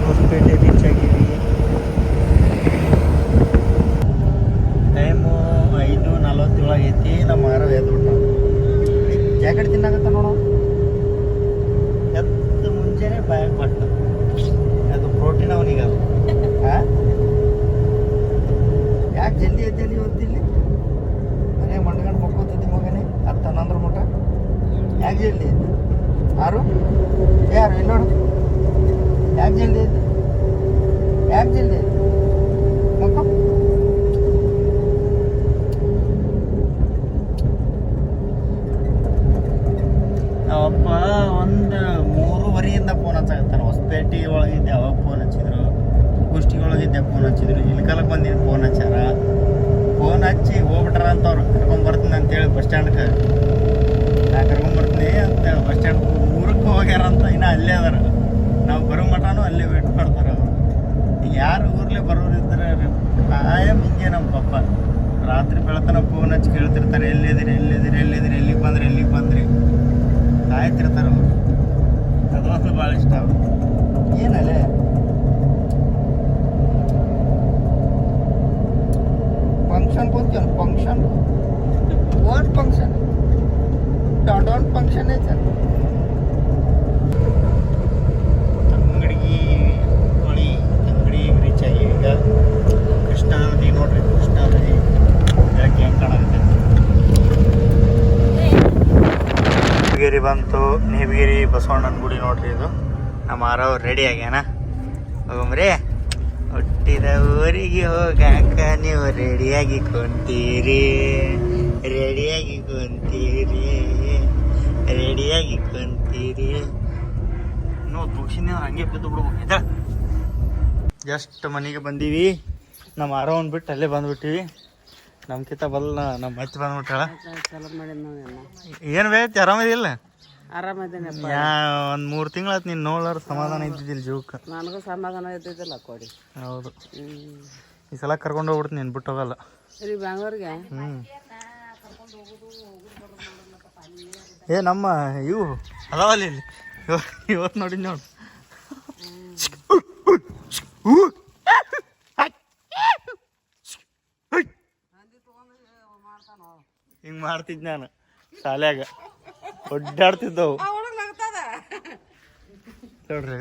ಹೊಸಪೇಟೆ ಪ್ರೋಟೀನ್ ಅವನಿಗೆ ಐದು ನಲ್ವತ್ತೇಳು ಆಗೈತಿ ನಮ್ಮ ಮಾರ ಎದ್ದು ಬಿಟ್ಟ ಜಾಕೆಟ್ ತಿನ್ನಾಗತ್ತ ನೋಡು ಎದ್ದು ಮುಂಚೆನೆ ಬಾಯಾಗ ಬಟ್ಟ ಅದು ಪ್ರೋಟೀನ್ ಅವನಿಗೆ ಅದು ಯಾಕೆ ಜಲ್ದಿ ಎದ್ದೇಳಿ ಓದ್ತಿಲ್ಲಿ ಮನೆ ಮಂಡ್ಗಂಡು ಮಕ್ಕೋತಿದ್ದಿ ಮಗನೇ ಹತ್ತು ಹನ್ನೊಂದ್ರ ಮಟ ಯಾಕೆ ಜಲ್ದಿ ಎದ್ದು ಯಾರು ಯಾರು ಇಲ್ಲಿ ನೋಡು ಯಾಕೆ ಜಲ್ದಿ ಎದ್ದು ಯಾಕೆ ಜಲ್ದಿ ಎದ್ದು ಮಕ್ಕೋ ಅವಪ್ಪ ಒಂದು ಮೂರುವರೆಯಿಂದ ಫೋನ್ ಹಚ್ಚಾಕತ್ತಾರ ಹೊಸಪೇಟೆ ಒಳಗಿದ್ದೆ ಅವಾಗ ಫೋನ್ ಹಚ್ಚಿದ್ರು ಕುಷ್ಟಿ ಒಳಗಿದ್ದೆ ಫೋನ್ ಹಚ್ಚಿದ್ರು ಇಲ್ಕಲಕ್ಕೆ ಬಂದಿದ್ದು ಫೋನ್ ಹಚ್ಚಾರ ಫೋನ್ ಹಚ್ಚಿ ಹೋಗ್ಬಿಟ್ರ ಅಂತ ಅವ್ರು ಕರ್ಕೊಂಬರ್ತೀನಿ ಅಂತೇಳಿ ಬಸ್ ಸ್ಟ್ಯಾಂಡ್ಗೆ ನಾ ಕರ್ಕೊಂಬರ್ತೀನಿ ಅಂತ ಬಸ್ ಸ್ಟ್ಯಾಂಡ್ ಊರಕ್ಕೆ ಹೋಗ್ಯಾರ ಅಂತ ಇನ್ನೂ ಅಲ್ಲೇ ಅದಾರ. ನಾವು ಬರೋ ಮಟನೂ ಅಲ್ಲೇ ವೇಟ್ ಮಾಡ್ತಾರೆ ಅವರು. ಯಾರು ಊರ್ಲೆ ಬರೋರಿದ್ರೆ ಕಾಯಂ ಹಿಂಗೆ ನಮ್ಮ ಪಪ್ಪ. ರಾತ್ರಿ ಬೆಳತನ ಫೋನ್ ಹಚ್ಚಿ ಕೇಳ್ತಿರ್ತಾರೆ, ಎಲ್ಲಿದ್ದೀರಿ ಎಲ್ಲಿದ್ದೀರಿ ಎಲ್ಲಿದ್ದೀರಿ, ಎಲ್ಲಿಗೆ ಬಂದ್ರಿ ಎಲ್ಲಿಗೆ ಬಂದ್ರಿ? ಕಾಯ್ತಿರ್ತಾರೆ ಅವರು. ಅದೊಂದು ಭಾಳ ಇಷ್ಟ ಅವ್ರು. ಏನಲ್ಲೇ ಫಂಕ್ಷನ್ ಕೂತ್ಯ ಫಂಕ್ಷನ್ ವಾಟ್ ಫಂಕ್ಷನ್ ನದಿ ಬೆಳಗ್ಗೆ ಹೆಂಗೆ ಕಾಣಾಗುತ್ತೆ ನೇವಿಗಿರಿ ಬಂತು ನೇವಿಗಿರಿ ಬಸವಣ್ಣನ ಗುಡಿ ನೋಡ್ರಿ ಇದು. ನಮ್ಮ ಆರವ್ ರೆಡಿ ಆಗ್ಯಾನ? ಹೋಗಮ್ರಿ ಹುಟ್ಟಿದ ಊರಿಗೆ ಹೋಗಾಕ ನೀವು ರೆಡಿಯಾಗಿ ಕುಂತೀರಿ. ರೆಡಿಯಾಗಿ ಕುಂತೀರಿ ರೆಡಿಯಾಗಿ ಕುಂತೀರಿ ನೋ ಮುಗಿಸಿನ ಹಂಗೆ ಬಿದ್ದು ಬಿಡ್ಬೇಕು ಜಸ್ಟ್ ಮನೆಗೆ ಬಂದೀವಿ? ನಮ್ಮ ಆರೋನ್ ಬಿಟ್ಟು ಅಲ್ಲೇ ಬಂದ್ಬಿಟ್ಟಿವಿ ನಮ್ಕಿತ ಬಲ್ಲ ನಮ್ಮ ಅತ್ತಿ ಬಂದ್ಬಿಟ್ಟಾಳ. ಏನು ಬೇಯ್ತಿ ಆರಾಮದಿಲ್ಲ ಆರಾಮದೇನಪ್ಪ. ಯಾ ಒಂದು ಮೂರು ತಿಂಗಳಾಯ್ತು ನೀನು ನೋಡ್ಲಾರ ಸಮಾಧಾನ ಇದ್ದಿದ್ದಿಲ್ಲ ಜೀವಕ್ಕೆ ನನಗೂ ಸಮಾಧಾನ ಇದ್ದಿದ್ದಿಲ್ಲ ಕೊಡಿ. ಹೌದು. ಈ ಸಲ ಕರ್ಕೊಂಡು ಹೋಗ್ಬಿಡ್ತೀನಿ ನೀನು ಬಿಟ್ಟು ಹೋಗಲ್ಲ. ಸರಿ ಹ್ಞೂ ಏ, ನಮ್ಮ ಇವು. ಅದಾವಲ್ಲ ಇಲ್ಲಿ. ಇವತ್ತು ನೋಡಿ ನೋಡು. ಹಿಂಗೆ ಮಾಡ್ತಿದ್ ನಾನು ಶಾಲ್ಯಾಗ. ಒಡ್ಡಾಡ್ತಿದ್ದವು ನೋಡ್ರಿ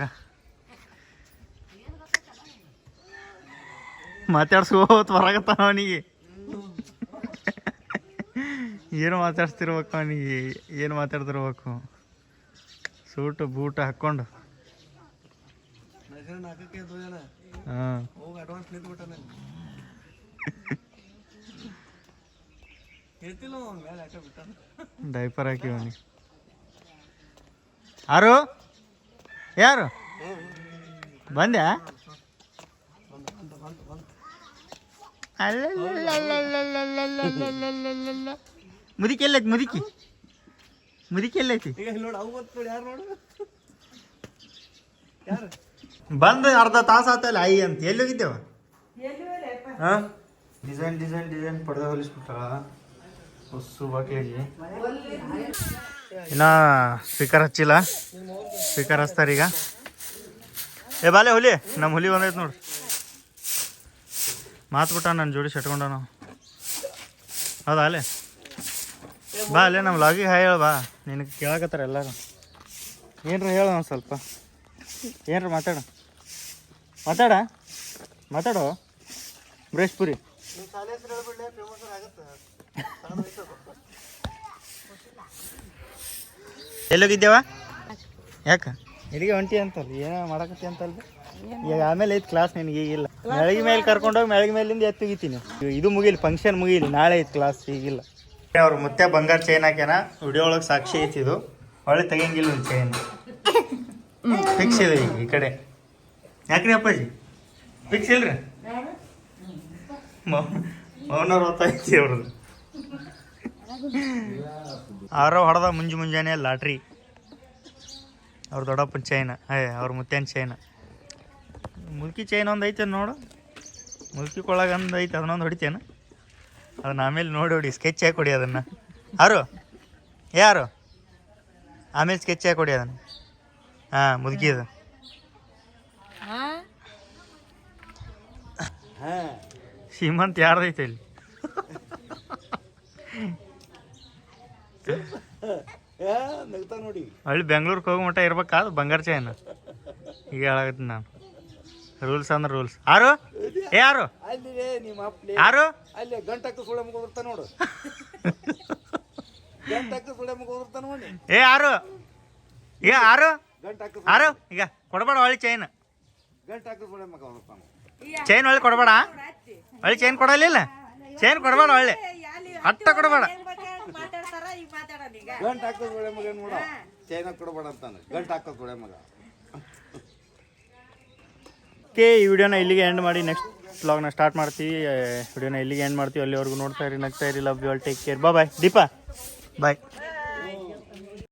ಮಾತಾಡ್ಸ್ಕೋತ್ ಬರಾಕತ್ತಾನ ಅವನಿಗೆ. ಏನು ಮಾತಾಡ್ತಿರ್ಬೇಕು ಅವನಿಗೆ? ಏನು ಮಾತಾಡ್ತಿರ್ಬೇಕು? ಸೂಟ್ ಬೂಟ್ ಹಾಕ್ಕೊಂಡು. ಹಾಂ. ಡೈಪರ್ ಹಾಕಿ ಅವನಿಗೆ. ಯಾರು? ಯಾರು? ಬಂದ್ಯಾ? ಅಲ್ಲ ಮುದುಕಿ ಎಲ್ಲೈತಿ ಮುದುಕಿ? ಮುದುಕಿ ಎಲ್ಲೈತಿ? ಬಂದು ಅರ್ಧ ತಾಸು ಆತಲ್ಲ ಐ ಅಂತ. ಎಲ್ಲಿ ಹೋಗಿದ್ದೇವ? ಹಾಂ ಡಿಸೈನ್ ಡಿಸೈನ್ ಡಿಸೈನ್ ಪಡೆದ ಬಾಕ್ಲಿಗೆ ಇನ್ನ ಸ್ಪೀಕರ್ ಹಚ್ಚಿಲ್ಲ. ಸ್ಪೀಕರ್ ಹಚ್ತಾರ ಈಗ. ಏ ಬಾಲೆ ಹುಲಿ. ನಮ್ಮ ಹುಲಿ ಬಂದೈತೆ ನೋಡ್ರಿ ಮಾತು ಬಿಟ್ಟ ನನ್ನ ಜೋಡಿ ಸೆಟ್ಕೊಂಡ ನಾವು. ಹೌದಾ ಅಲ್ಲೇ ಬಾ, ಅಲ್ಲೇ ನಮ್ಮ ಲಾಗಿಗೆ ಹಾಯ್ ಹೇಳ ಬಾ. ನಿನಗೆ ಕೇಳಕತ್ತಾರ ಎಲ್ಲರೂ. ಏನ್ರ ಹೇಳು ಒಂದು ಸ್ವಲ್ಪ. ಏನ್ರ ಮಾತಾಡ? ಮಾತಾಡ? ಮಾತಾಡು. ಬ್ರೇಶ್ ಪುರಿ. ಎಲ್ಲೋಗಿದ್ದೇವ? ಯಾಕ? ಇಲ್ಲಿಗೆ ಹೊಂಟಿ ಅಂತಲ್ಲ? ಏನೋ ಮಾಡಕತ್ತಿ ಅಂತಲ್ಲ? ಈಗ ಆಮೇಲೆ ಐತಿ ಕ್ಲಾಸ್ ನಿನಗೆ ಈಗಿಲ್ಲ ಮೇಲೆ ಕರ್ಕೊಂಡೋಗಿ ಮೆಳಗಿ ಮೇಲಿಂದ ಎತ್ತು ತೆಗಿತೀನಿ ಇದು ಮುಗಿಲಿ ಫಂಕ್ಷನ್ ಮುಗಿಲಿ. ನಾಳೆ ಐತಿ ಕ್ಲಾಸ್ ಈಗಿಲ್ಲ ಅವ್ರು ಮತ್ತೆ ಬಂಗಾರ ಚೈನ್ ಹಾಕ್ಯಾನ. ವಿಡಿಯೋ ಒಳಗೆ ಸಾಕ್ಷಿ ಐತಿ ಇದು. ಒಳ್ಳೆ ತೆಗಿಯಂಗಿಲ್ಲ ಒಂದು ಚೈನ್ ಫಿಕ್ಸ್ ಇದೆ ಈಗ ಈ ಕಡೆ. ಯಾಕ್ರಿ ಅಪ್ಪಾಜಿ? ಫಿಕ್ಸ್ ಇಲ್ರಿ? ಮೌನ ಐತಿ ಅವ್ರದ್ದು. ಆರೋ ಹೊಡೆದ ಮುಂಜು ಮುಂಜಾನೆ ಲಾಟ್ರಿ. ಅವ್ರ ದೊಡ್ಡಪ್ಪನ ಚೈನ ಏ, ಅವ್ರ ಮುತ್ತೇನ ಚೈನ ಮುಲ್ಕಿ ಚೈನ್ ಒಂದು ಐತೆ ನೋಡು. ಮುಲ್ಕಿ ಕೊಳಗ ಒಂದು ಐತೆ, ಅದನ್ನೊಂದು ಹೊಡಿತೇನ. ಅದನ್ನ ಆಮೇಲೆ ನೋಡಿ ಹೊಡಿ ಸ್ಕೆಚ್ ಹಾಕಿ ಕೊಡಿ ಅದನ್ನು. ಯಾರು ಯಾರು? ಆಮೇಲೆ ಸ್ಕೆಚ್ ಹಾಕಿ ಕೊಡಿ ಅದನ್ನು. ಹಾಂ ಮುದುಕಿದು. ಶ್ರೀಮಂತ್ ಯಾರ್ದೈತೆ ಇಲ್ಲಿ? ಏ ನಗ್ತಾ ನೋಡಿ. ಹಳ್ಳಿ ಬೆಂಗ್ಳೂರಿಗೆ ಹೋಗೋ ಮಟ್ಟ ಇರ್ಬೇಕಾದ ಬಂಗಾರ ಚೈನ್? ಈಗ ಹೇಳಾಗತ್ತೀನಿ ನಾನು. ರೂಲ್ಸ್ ಅಂದ್ರೆ ರೂಲ್ಸ್ ಯಾರು ಏ ಯಾರು ಅಲ್ಲಿ ನಿಮ್ಮ ಅಪ್ಲಿ. ಯಾರು ಅಲ್ಲಿ ಗಂಟಕ್ಕೆ ಸುಳೆ ಮಗ ಓದಿರ್ತಾ ನೋಡು. ಗಂಟಕ್ಕೆ ಸುಳೆ ಮಗ ಓದಿರ್ತಾ ನೋಡಿ. ಏ ಯಾರು ಈಗ ಯಾರು ಗಂಟಕ್ಕೆ ಯಾರು ಈಗ ಕೊಡಬೇಡ ಹೊಳಿ ಚೈನ್ ಗಂಟಕ್ಕೆ ಸುಳೆ ಮಗ ಓದಿರ್ತಾನೆ ಚೈನ್ ಹೊಳ್ಳಿ ಕೊಡಬೇಡ? ಹೊಳ್ಳಿ ಚೈನ್ ಕೊಡಲಿಲ್ಲ? ಚೈನ್ ಕೊಡಬೇಡ ಹೊಳ್ಳಿ. ಅಟ್ಟ ಕೊಡಬೇಡ. ಗಂಟು ಹಾಕೋದು ಸುಳೆ ಮಗ ನೋಡ. ಚೈನ್ ಕೊಡಬೇಡ ಅಂತಾನೆ. ಗಂಟು ಹಾಕೋ ಸುಳೆ ಮಗ ಓಕೆ, ಈ ವಿಡಿಯೋನ ಇಲ್ಲಿಗೆ ಎಂಡ್ ಮಾಡಿ. ನೆಕ್ಸ್ಟ್ ವ್ಲಾಗ್ನ ಸ್ಟಾರ್ಟ್ ಮಾಡ್ತೀವಿ. ವಿಡಿಯೋನ ಇಲ್ಲಿಗೆ ಎಂಡ್ ಮಾಡ್ತೀವಿ. ಅಲ್ಲಿವರೆಗೂ ನೋಡ್ತಾ ಇರಿ, ನಗ್ತಾ ಇರಿ. Love you all take care bye Deepa. Bye